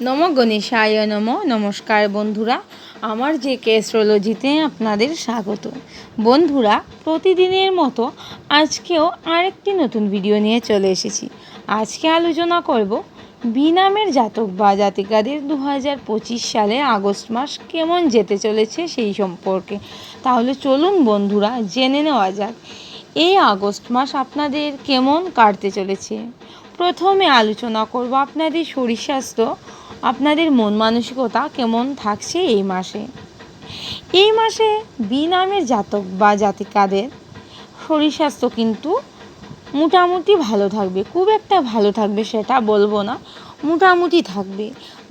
নম গণেশায় নম। নমস্কার বন্ধুরা, আমার যে কেস্ট্রোলজিতে আপনাদের স্বাগত। বন্ধুরা, প্রতিদিনের মতো আজকেও আরেকটি নতুন ভিডিও নিয়ে চলে এসেছি। আজকে আলোচনা করব বিনামের জাতক বা জাতিকাদের দু হাজার পঁচিশ সালে আগস্ট মাস কেমন যেতে চলেছে সেই সম্পর্কে। তাহলে চলুন বন্ধুরা, জেনে নেওয়া যাক। এই আগস্ট মাস আপনাদের কেমন কাটতে চলেছে? প্রথমে আলোচনা করব আপনাদের শরীর স্বাস্থ্য, আপনাদের মন মানসিকতা কেমন থাকছে এই মাসে। এই মাসে বিনামের জাতক বা জাতিকাদের শরীর স্বাস্থ্য কিন্তু মোটামুটি ভালো থাকবে, খুব একটা ভালো থাকবে সেটা বলব না, মোটামুটি থাকবে।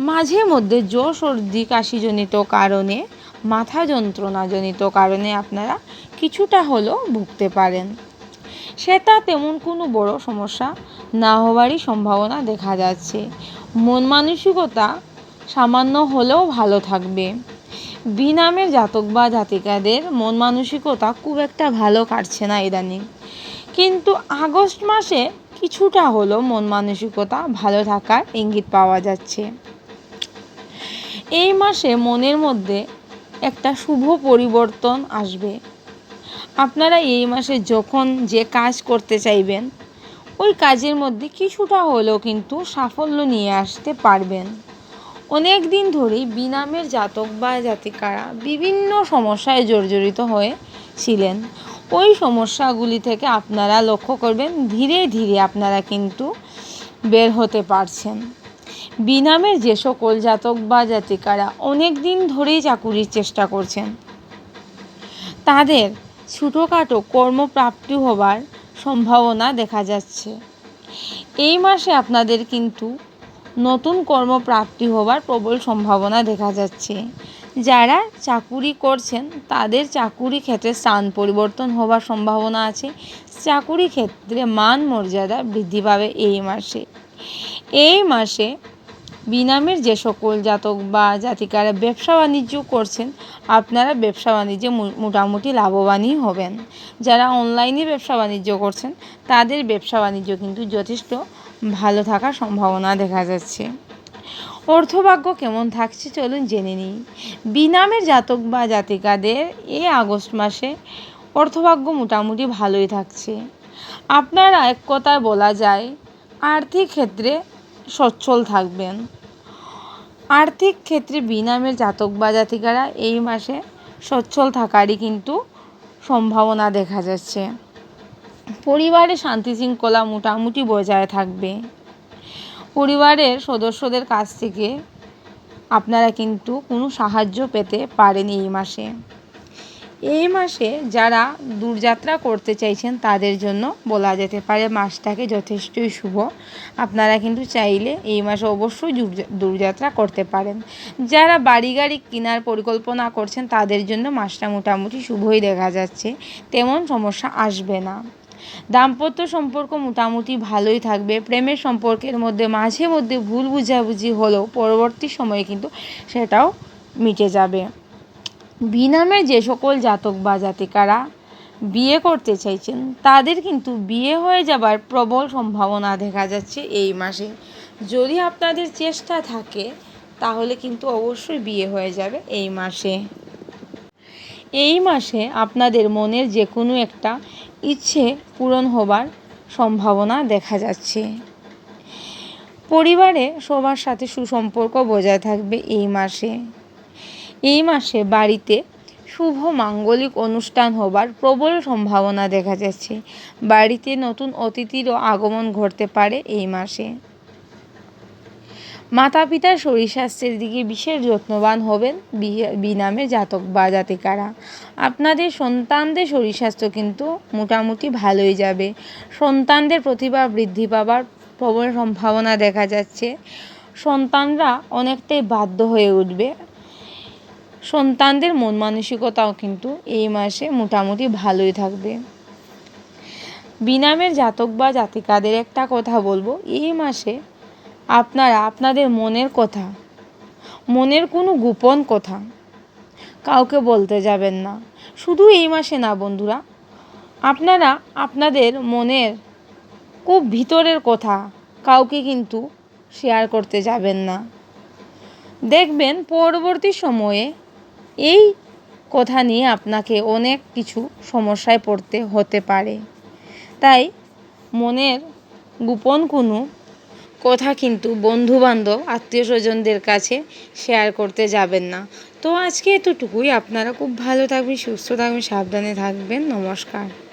মাঝে মধ্যে জ্বর, সর্দি, কাশিজনিত কারণে, মাথা যন্ত্রণাজনিত কারণে আপনারা কিছুটা হলেও ভুগতে পারেন। সেটা তেমন কোনো বড় সমস্যা না হওয়ারই সম্ভাবনা দেখা যাচ্ছে। মন মানসিকতা সামান্য হলেও ভালো থাকবে। বিনামের জাতক বা জাতিকাদের মন মানসিকতা খুব একটা ভালো কাটছে না ইদানিং। কিন্তু আগস্ট মাসে কিছুটা হলেও মন মানসিকতা ভালো থাকার ইঙ্গিত পাওয়া যাচ্ছে। এই মাসে মনের মধ্যে একটা শুভ পরিবর্তন আসবে। আপনারা এই মাসে যখন যে কাজ করতে চাইবেন, ওই কাজের মধ্যে কিছুটা হলেও কিন্তু সাফল্য নিয়ে আসতে পারবেন। অনেক দিন ধরেই বিনামের জাতক বা জাতিকারা বিভিন্ন সমস্যায় জর্জরিত হয়েছিলেন ওই সমস্যাগুলি থেকে আপনারা লক্ষ্য করবেন, ধীরে ধীরে আপনারা কিন্তু বের হতে পারছেন। বিনামের যে সকল জাতক বা জাতিকারা অনেক দিন ধরেই চাকুরির চেষ্টা করছেন। তাদের ছোটোখাটো কর্মপ্রাপ্তি হবার সম্ভাবনা দেখা যাচ্ছে। এই মাসে আপনাদের কিন্তু নতুন কর্মপ্রাপ্তি হবার প্রবল সম্ভাবনা দেখা যাচ্ছে। যারা চাকুরি করছেন, তাদের চাকুরি ক্ষেত্রে স্থান পরিবর্তন হবার সম্ভাবনা আছে। চাকুরি ক্ষেত্রে মান মর্যাদা বৃদ্ধি পাবে এই মাসে। এই মাসে বিনামের যে সকল জাতক বা জাতিকারা ব্যবসা বাণিজ্য করছেন, আপনারা ব্যবসা বাণিজ্যে মোটামুটি লাভবানই হবেন। যারা অনলাইনে ব্যবসা বাণিজ্য করছেন, তাদের ব্যবসা বাণিজ্য কিন্তু যথেষ্ট ভালো থাকার সম্ভাবনা দেখা যাচ্ছে। অর্থভাগ্য কেমন থাকছে চলুন জেনে নিই। বিনামের জাতক বা জাতিকাদের এ আগস্ট মাসে অর্থভাগ্য মোটামুটি ভালোই থাকছে। আপনারা এক কথায় বলা যায়, আর্থিক ক্ষেত্রে সচ্ছল থাকবেন। আর্থিক ক্ষেত্রে বিনামের জাতক বা জাতিকারা এই মাসে সচ্ছল থাকারই কিন্তু সম্ভাবনা দেখা যাচ্ছে। পরিবারে শান্তি শৃঙ্খলা মোটামুটি বজায় থাকবে। পরিবারের সদস্যদের কাছ থেকে আপনারা কিন্তু কোনো সাহায্য পেতে পারেন এই মাসে। এই মাসে যারা দূরযাত্রা করতে চাইছেন তাদের জন্য বলা যেতে পারে মাসটাকে যথেষ্টই শুভ। আপনারা কিন্তু চাইলে এই মাসে অবশ্যই দূরযাত্রা করতে পারেন। যারা বাড়ি গাড়ি কেনার পরিকল্পনা করছেন তাদের জন্য মাসটা মোটামুটি শুভই দেখা যাচ্ছে, তেমন সমস্যা আসবে না। দাম্পত্য সম্পর্ক মোটামুটি ভালোই থাকবে, প্রেমের সম্পর্কের মধ্যে মাঝে মধ্যে ভুল বুঝাবুঝি হলেও পরবর্তী সময়ে কিন্তু সেটাও মিটে যাবে। বিনামে যে সকল জাতক বা জাতিকারা বিয়ে করতে চাইছেন, তাদের কিন্তু বিয়ে হয়ে যাবার প্রবল সম্ভাবনা দেখা যাচ্ছে এই মাসে। যদি আপনাদের চেষ্টা থাকে, তাহলে কিন্তু অবশ্যই বিয়ে হয়ে যাবে এই মাসে। এই মাসে আপনাদের মনের যে কোনো একটা ইচ্ছে পূরণ হবার সম্ভাবনা দেখা যাচ্ছে। পরিবারে সবার সাথে সুসম্পর্ক বজায় থাকবে এই মাসে। এই মাসে বাড়িতে শুভ মাঙ্গলিক অনুষ্ঠান হবার প্রবল সম্ভাবনা দেখা যাচ্ছে। বাড়িতে নতুন অতিথিরও আগমন ঘটতে পারে এই মাসে। মাতা পিতার শরীর স্বাস্থ্যের দিকে বিশেষ যত্নবান হবেন বিনামে জাতক বা জাতিকারা। আপনাদের সন্তানদের শরীর স্বাস্থ্য কিন্তু মোটামুটি ভালোই যাবে। সন্তানদের প্রতিভা বৃদ্ধি পাবার প্রবল সম্ভাবনা দেখা যাচ্ছে। সন্তানরা অনেকটাই বাধ্য হয়ে উঠবে। সন্তানদের মন মানসিকতাও কিন্তু এই মাসে মোটামুটি ভালোই থাকবে। বিনামের জাতক বা জাতিকাদের একটা কথা বলব, এই মাসে আপনারা, আপনাদের মনের কথা, মনের কোনো গোপন কথা কাউকে বলতে যাবেন না। শুধু এই মাসে না বন্ধুরা, আপনারা আপনাদের মনের খুব ভিতরের কথা কাউকে কিন্তু শেয়ার করতে যাবেন না। দেখবেন পরবর্তী সময়ে এই কথা নিয়ে আপনাকে অনেক কিছু সমস্যায় পড়তে হতে পারে। তাই মনের গোপন কোনো কথা কিন্তু বন্ধুবান্ধব আত্মীয় স্বজনদের কাছে শেয়ার করতে যাবেন না। তো আজকে এতটুকুই। আপনারা খুব ভালো থাকবেন, সুস্থ থাকবেন, সাবধানে থাকবেন। নমস্কার।